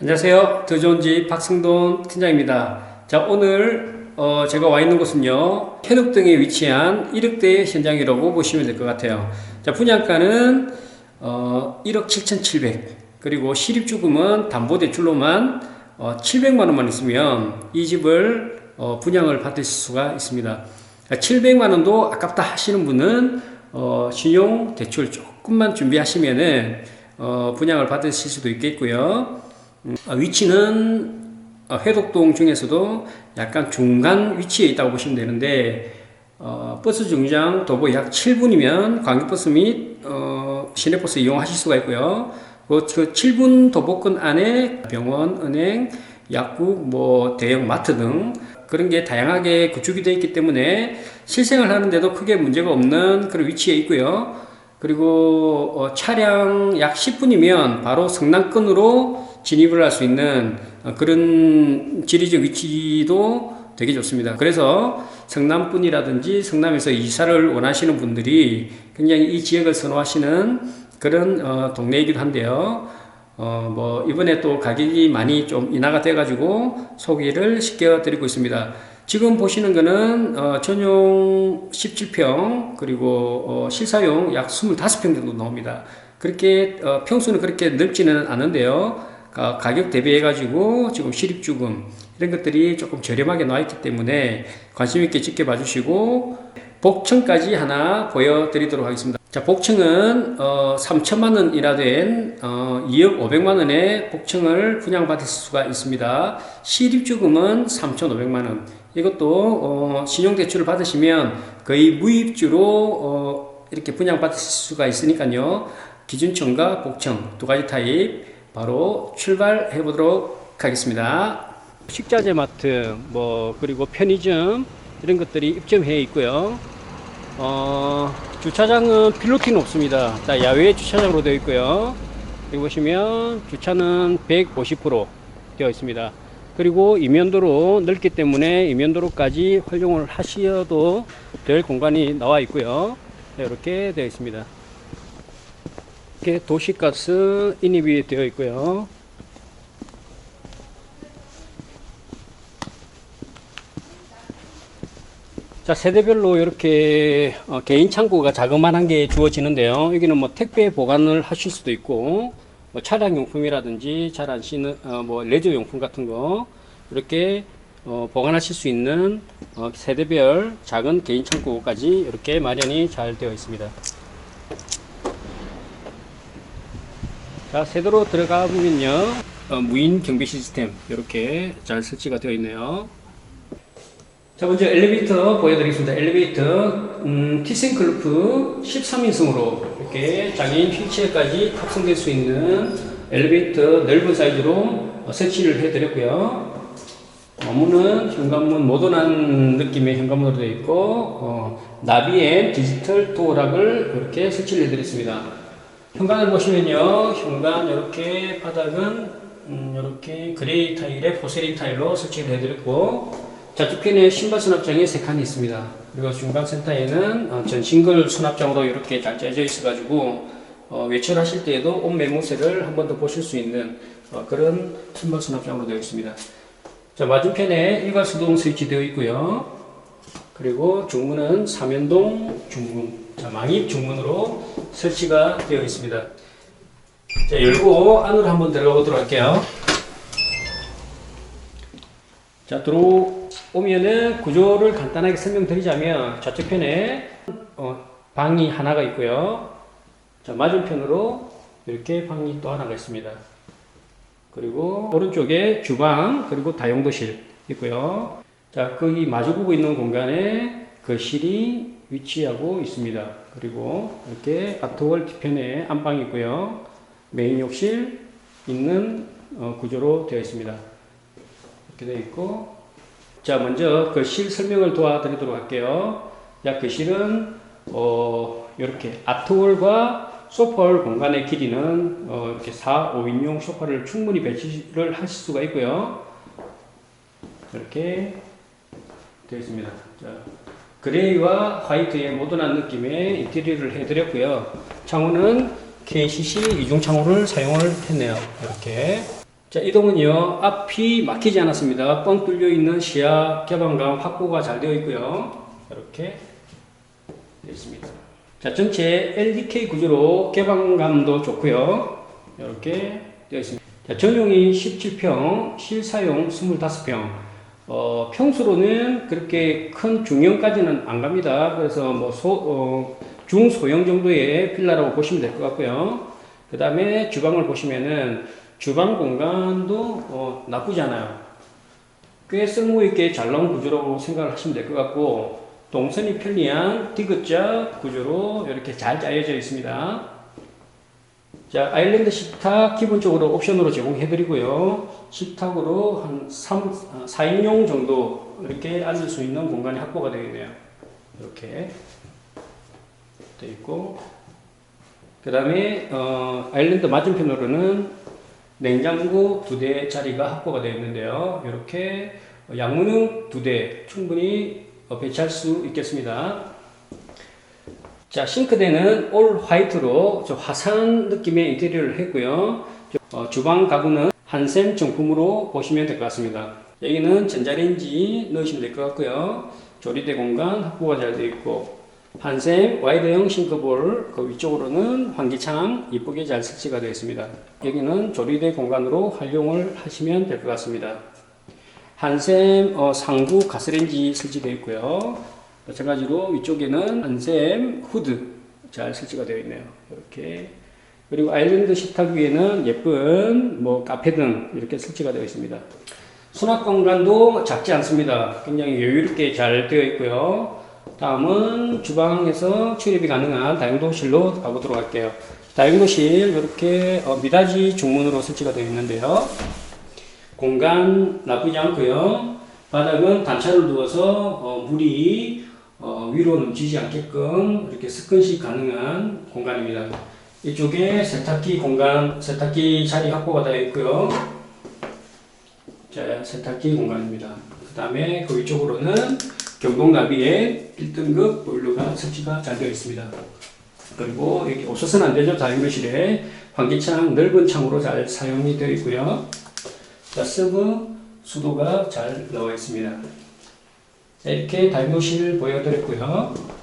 안녕하세요. 더좋은집 박승돈 팀장입니다. 자, 오늘 어, 제가 와 있는 곳은요. 해독등에 위치한 1억대 현장이라고 보시면 될 것 같아요. 자, 분양가는 어, 1억 7,700. 그리고 실입주금은 담보대출로만 어, 700만 원만 있으면 이 집을 어, 분양을 받으실 수가 있습니다. 700만 원도 아깝다 하시는 분은 어, 신용 대출 조금만 준비하시면은 어, 분양을 받으실 수도 있겠고요. 음, 어, 위치는 어, 회독동 중에서도 약간 중간 위치에 있다고 보시면 되는데 어, 버스 정류장 도보 약 7분이면 광역버스 및 어, 시내버스 이용하실 수가 있고요. 그, 그 7분 도보권 안에 병원, 은행, 약국, 뭐 대형 마트 등 그런 게 다양하게 구축이 되어 있기 때문에 실생을 하는데도 크게 문제가 없는 그런 위치에 있고요. 그리고 어, 차량 약 10분이면 바로 성남권으로 진입을 할 수 있는 어, 그런 지리적 위치도 되게 좋습니다. 그래서 성남분이라든지 성남에서 이사를 원하시는 분들이 굉장히 이 지역을 선호하시는 그런 어, 동네이기도 한데요. 어, 뭐, 이번에 또 가격이 많이 좀 인하가 돼가지고 소개를 시켜 드리고 있습니다. 지금 보시는 거는, 어, 전용 17평, 그리고, 어, 실사용 약 25평 정도 나옵니다. 그렇게, 어, 평수는 그렇게 넓지는 않은데요. 가, 가격 대비해가지고 지금 실입주금, 이런 것들이 조금 저렴하게 나와 있기 때문에 관심있게 지켜봐 주시고, 복층까지 하나 보여드리도록 하겠습니다. 자, 복층은 어, 3천만 원이라 된 어, 2억 5백만 원의 복층을 분양받을 수가 있습니다. 실입주금은 3,500만 원. 이것도 어, 신용대출을 받으시면 거의 무입주로 어, 이렇게 분양받으실 수가 있으니까요. 기준층과 복층 두 가지 타입 바로 출발해 보도록 하겠습니다. 식자재 마트 뭐 그리고 편의점 이런 것들이 입점해 있고요. 어, 주차장은 필로티는 없습니다. 자, 야외 주차장으로 되어 있고요. 여기 보시면 주차는 150% 되어 있습니다. 그리고 이면도로 넓기 때문에 이면도로까지 활용을 하셔도 될 공간이 나와 있고요. 네, 이렇게 되어 있습니다. 이렇게 도시가스 인입이 되어 있고요. 자, 세대별로 이렇게 어, 개인 창고가 자그마한 게 주어지는데요. 여기는 뭐 택배 보관을 하실 수도 있고, 뭐 차량 용품이라든지 잘 안 쓰는 어, 뭐 레저 용품 같은 거 이렇게 어, 보관하실 수 있는 어, 세대별 작은 개인 창고까지 이렇게 마련이 잘 되어 있습니다. 자, 세대로 들어가 보면요. 어, 무인 경비 시스템 이렇게 잘 설치가 되어 있네요. 자, 먼저 엘리베이터 보여드리겠습니다. 엘리베이터, 음, 티센클루프 13인승으로 이렇게 장애인 휠체어까지 탑승될 수 있는 엘리베이터 넓은 사이즈로 어, 설치를 해드렸고요. 어, 문은 현관문 모던한 느낌의 현관문으로 되어 있고, 어, 나비엔 디지털 도어락을 이렇게 설치를 해드렸습니다. 현관을 보시면요, 현관 이렇게 바닥은 음, 이렇게 그레이 타일의 포세린 타일로 설치를 해드렸고, 좌측편에 신발 수납장이 세 칸이 있습니다. 그리고 중간센터에는 어, 전 싱글 수납장으로 이렇게 잘 짜져 있어가지고 어, 외출하실 때에도 옷 매무새를 한 번 더 보실 수 있는 어, 그런 신발 수납장으로 되어 있습니다. 자 맞은편에 일괄 수동 스위치 되어 있고요. 그리고 중문은 삼연동 중문, 자, 망입 중문으로 설치가 되어 있습니다. 자 열고 안으로 한번 들어가 보도록 할게요. 자 들어오면은 구조를 간단하게 설명드리자면 좌측편에 어, 방이 하나가 있고요. 자 맞은편으로 이렇게 방이 또 하나가 있습니다. 그리고 오른쪽에 주방 그리고 다용도실 있고요. 자 거기 마주 보고 있는 공간에 거실이 위치하고 있습니다. 그리고 이렇게 아트월 뒤편에 안방이 있고요. 메인 욕실 있는 어, 구조로 되어 있습니다. 이렇게 되어 있고 자 먼저 거실 설명을 도와드리도록 할게요 자 거실은 어 이렇게 아트월과 소파월 공간의 길이는 어 이렇게 4, 5인용 소파를 충분히 배치를 하실 수가 있고요 이렇게 되어 있습니다 자, 그레이와 화이트의 모던한 느낌의 인테리어를 해드렸고요 창호는 KCC 이중 창호를 사용을 했네요 이렇게 자, 이동은요, 앞이 막히지 않았습니다. 뻥 뚫려 있는 시야 개방감 확보가 잘 되어 있고요. 이렇게 되어 있습니다. 자, 전체 LDK 구조로 개방감도 좋고요. 이렇게 되어 있습니다. 자, 전용이 17평, 실사용 25평. 어, 평수로는 그렇게 큰 중형까지는 안 갑니다. 그래서 뭐 소, 어, 중소형 정도의 빌라라고 보시면 될 것 같고요. 그 다음에 주방을 보시면은 주방 공간도 어, 나쁘지 않아요. 꽤 쓸모있게 잘 나온 구조라고 생각을 하시면 될 것 같고, 동선이 편리한 디귿자 구조로 이렇게 잘 짜여져 있습니다. 자, 아일랜드 식탁 기본적으로 옵션으로 제공해드리고요. 식탁으로 한 3, 4인용 정도 이렇게 앉을 수 있는 공간이 확보가 되어 있네요. 이렇게 되어 있고, 그 다음에 어, 아일랜드 맞은편으로는 냉장고 두 대 자리가 확보가 되어 있는데요. 이렇게 양문형 두대 충분히 어, 배치할 수 있겠습니다. 자, 싱크대는 올 화이트로 저 화사한 느낌의 인테리어를 했고요. 어, 주방 가구는 한샘 정품으로 보시면 될 것 같습니다. 여기는 전자레인지 넣으시면 될 것 같고요. 조리대 공간 확보가 잘 되어 있고 한샘 와이드형 싱크볼 그 위쪽으로는 환기창 이쁘게 잘 설치가 되어 있습니다. 여기는 조리대 공간으로 활용을 하시면 될 것 같습니다. 한샘 어, 상부 가스레인지 설치되어 있고요. 마찬가지로 위쪽에는 한샘 후드 잘 설치가 되어 있네요. 이렇게 그리고 아일랜드 식탁 위에는 예쁜 뭐 카페 등 이렇게 설치가 되어 있습니다. 수납 공간도 작지 않습니다. 굉장히 여유롭게 잘 되어 있고요. 다음은 주방에서 출입이 가능한 다용도실로 가보도록 할게요. 다용도실 이렇게 어, 미닫이 중문으로 설치가 되어 있는데요. 공간 나쁘지 않고요. 바닥은 단차를 두어서 어, 물이 어, 위로 넘치지 않게끔 이렇게 스컨식 가능한 공간입니다. 이쪽에 세탁기 공간, 세탁기 자리 확보가 되어 있고요. 자, 세탁기 공간입니다. 그 다음에 그 위쪽으로는 경동나비에 1등급 보일러가 설치가 잘 되어 있습니다. 그리고 여기 없어서는 안 되죠. 다용도실에 환기창, 넓은 창으로 잘 사용이 되어 있고요. 자, 서브 수도가 잘 나와 있습니다. 자, 이렇게 다용도실 보여드렸고요.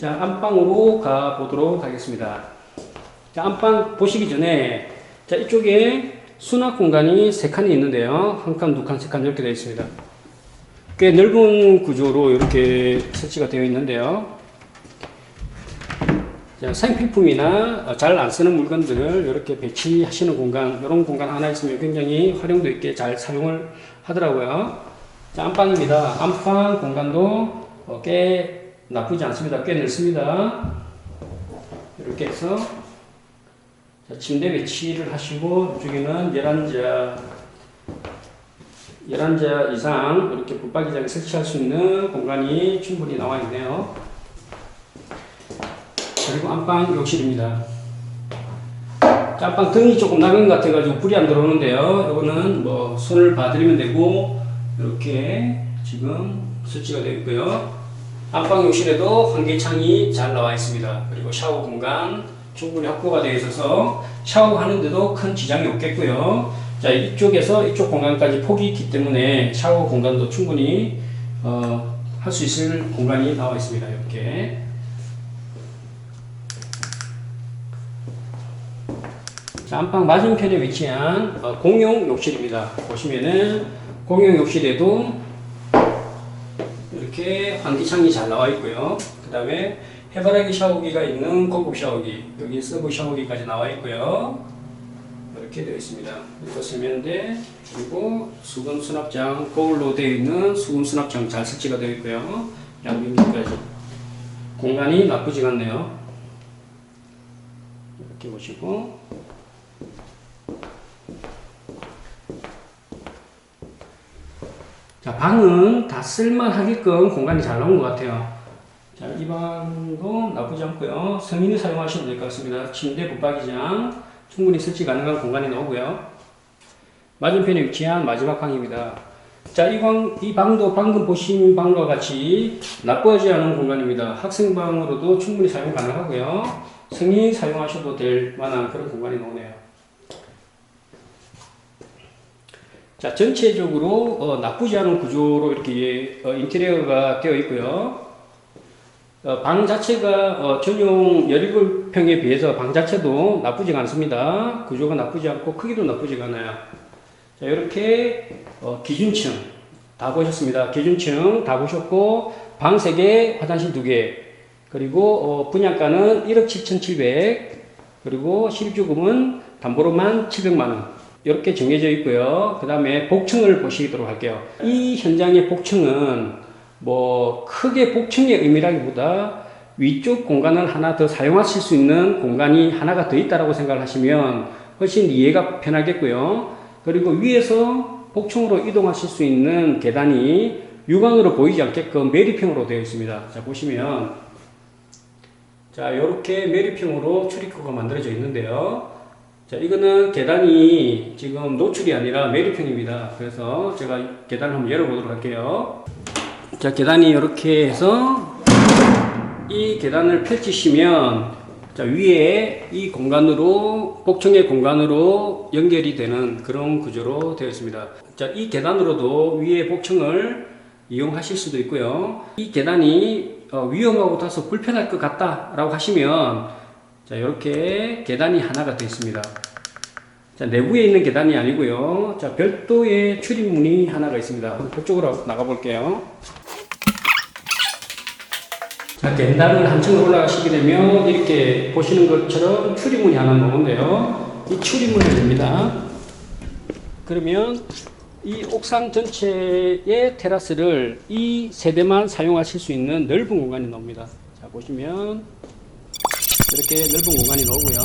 자, 안방으로 가보도록 하겠습니다. 자, 안방 보시기 전에, 자, 이쪽에 수납 공간이 세 칸이 있는데요. 한 칸, 두 칸, 세 칸 이렇게 되어 있습니다. 꽤 넓은 구조로 이렇게 설치가 되어 있는데요. 자, 생필품이나 잘 안 쓰는 물건들을 이렇게 배치하시는 공간, 이런 공간 하나 있으면 굉장히 활용도 있게 잘 사용을 하더라고요. 자, 안방입니다. 안방 공간도 어, 꽤 나쁘지 않습니다. 꽤 넓습니다. 이렇게 해서 자, 침대 배치를 하시고 이쪽에는 열한자 11자 이상 이렇게 붙박이장에 설치할 수 있는 공간이 충분히 나와 있네요. 그리고 안방 욕실입니다. 자, 안방 등이 조금 나간 것 같아가지고 불이 안 들어오는데요. 이거는 뭐 손을 봐드리면 되고 이렇게 지금 설치가 되어 있고요. 안방 욕실에도 환기창이 잘 나와 있습니다. 그리고 샤워 공간 충분히 확보가 되어 있어서 샤워하는데도 큰 지장이 없겠고요. 자 이쪽에서 이쪽 공간까지 폭이 있기 때문에 샤워 공간도 충분히 어, 할 수 있을 공간이 나와 있습니다. 이렇게 자, 안방 맞은편에 위치한 어, 공용 욕실입니다. 보시면은 공용 욕실에도 이렇게 환기창이 잘 나와 있고요. 그 다음에 해바라기 샤워기가 있는 고급 샤워기 여기 서브 샤워기까지 나와 있고요. 이렇게 되어 있습니다. 이거 세면대 그리고 수분 수납장 거울로 되어 있는 수분 수납장 잘 설치가 되어 있고요. 양변기까지 공간이 나쁘지 않네요. 이렇게 보시고 자 방은 다 쓸만하게끔 공간이 잘 나온 것 같아요. 자, 이 방도 나쁘지 않고요. 성인이 사용하시면 될 것 같습니다. 침대 붙박이장 충분히 설치 가능한 공간이 나오고요. 맞은편에 위치한 마지막 방입니다. 자, 이 방, 이 방도 방금 보신 방과 같이 나쁘지 않은 공간입니다. 학생방으로도 충분히 사용 가능하고요. 성인 사용하셔도 될 만한 그런 공간이 나오네요. 자, 전체적으로 어, 나쁘지 않은 구조로 이렇게 어, 인테리어가 되어 있고요. 어, 방 자체가 어, 전용 17평에 비해서 방 자체도 나쁘지 않습니다. 구조가 나쁘지 않고 크기도 나쁘지 않아요. 자, 이렇게 어, 기준층 다 보셨습니다. 기준층 다 보셨고 방 3개, 화장실 2개 그리고 어, 분양가는 1억 7,700 그리고 실입주금은 담보로만 700만 원 이렇게 정해져 있고요. 그 다음에 복층을 보시도록 할게요. 이 현장의 복층은 뭐 크게 복층의 의미라기보다 위쪽 공간을 하나 더 사용하실 수 있는 공간이 하나가 더 있다라고 생각을 하시면 훨씬 이해가 편하겠고요. 그리고 위에서 복층으로 이동하실 수 있는 계단이 육안으로 보이지 않게끔 매립형으로 되어 있습니다. 자, 보시면 자, 이렇게 매립형으로 출입구가 만들어져 있는데요. 자, 이거는 계단이 지금 노출이 아니라 매립형입니다. 그래서 제가 계단을 한번 열어보도록 할게요. 자, 계단이 이렇게 해서 이 계단을 펼치시면 자, 위에 이 공간으로 복층의 공간으로 연결이 되는 그런 구조로 되어 있습니다. 자, 이 계단으로도 위에 복층을 이용하실 수도 있고요. 이 계단이 어, 위험하고 다소 불편할 것 같다라고 하시면 자, 이렇게 계단이 하나가 되어 있습니다. 자, 내부에 있는 계단이 아니고요. 자, 별도의 출입문이 하나가 있습니다. 그쪽으로 나가 볼게요. 자, 계단을 한층 올라가시게 되면 이렇게 보시는 것처럼 출입문이 하나 나오는데요. 이 출입문을 엽니다. 그러면 이 옥상 전체의 테라스를 이 세대만 사용하실 수 있는 넓은 공간이 나옵니다. 자, 보시면 이렇게 넓은 공간이 나오고요.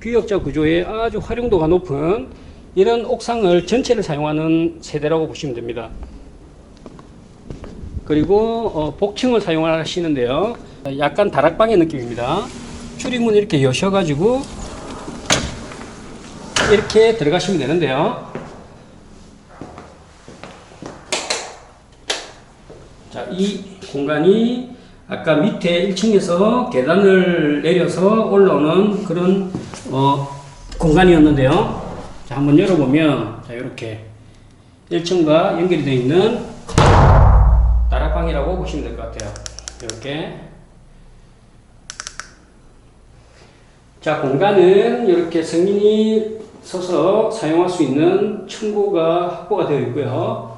규역자 구조의 아주 활용도가 높은 이런 옥상을 전체를 사용하는 세대라고 보시면 됩니다. 그리고 어, 복층을 사용하시는데요. 약간 다락방의 느낌입니다. 출입문 이렇게 여셔가지고 이렇게 들어가시면 되는데요. 자, 이 공간이 아까 밑에 1층에서 계단을 내려서 올라오는 그런 어, 공간이었는데요. 자, 한번 열어보면 자, 이렇게 1층과 연결이 되어 있는 다락방이라고 보시면 될 것 같아요. 이렇게 자, 공간은 이렇게 성인이 서서 사용할 수 있는 층고가 확보가 되어 있고요.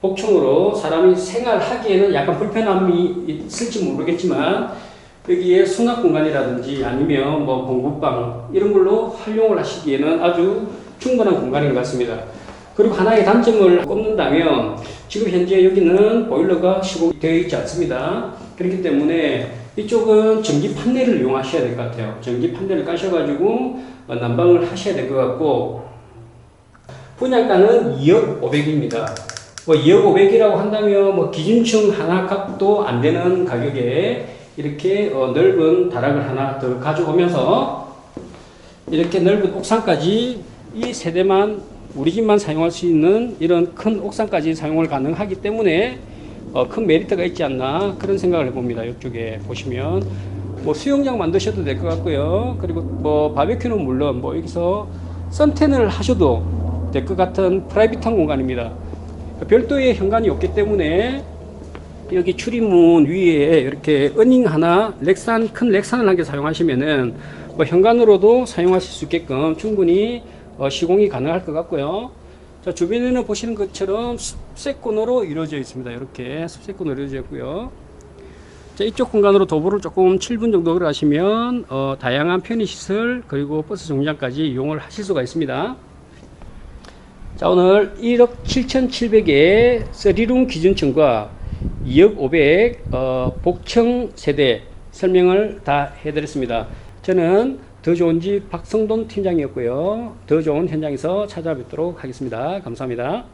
복층으로 사람이 생활하기에는 약간 불편함이 있을지 모르겠지만 여기에 수납 공간이라든지 아니면 뭐 공부방 이런 걸로 활용을 하시기에는 아주 충분한 공간인 것 같습니다. 그리고 하나의 단점을 꼽는다면 지금 현재 여기는 보일러가 시공되어 있지 않습니다. 그렇기 때문에 이쪽은 전기 판넬을 이용하셔야 될 것 같아요. 전기 판넬을 까셔가지고 어, 난방을 하셔야 될 것 같고 분양가는 2억 500입니다. 뭐 2억 500이라고 한다면 뭐 기준층 하나 값도 안 되는 가격에 이렇게 어 넓은 다락을 하나 더 가져오면서 이렇게 넓은 옥상까지 이 세대만 우리 집만 사용할 수 있는 이런 큰 옥상까지 사용을 가능하기 때문에 어, 큰 메리트가 있지 않나 그런 생각을 해봅니다. 이쪽에 보시면 뭐 수영장 만드셔도 될 것 같고요. 그리고 뭐 바베큐는 물론 뭐 여기서 선텐을 하셔도 될 것 같은 프라이빗한 공간입니다. 별도의 현관이 없기 때문에 여기 출입문 위에 이렇게 어닝 하나 렉산 큰 렉산을 한 개 사용하시면은 뭐 현관으로도 사용하실 수 있게끔 충분히 어, 시공이 가능할 것 같고요. 자 주변에는 보시는 것처럼 숲세권으로 이루어져 있습니다. 이렇게 숲세권으로 이루어져 있고요. 자 이쪽 공간으로 도보를 조금 7분 정도 걸어가시면 어, 다양한 편의시설 그리고 버스 정류장까지 이용을 하실 수가 있습니다. 자 오늘 1억 7,700의 3룸 기준층과 2억 500 어, 복층 세대 설명을 다 해드렸습니다. 저는 더 좋은 집 박성돈 팀장이었고요. 더 좋은 현장에서 찾아뵙도록 하겠습니다. 감사합니다.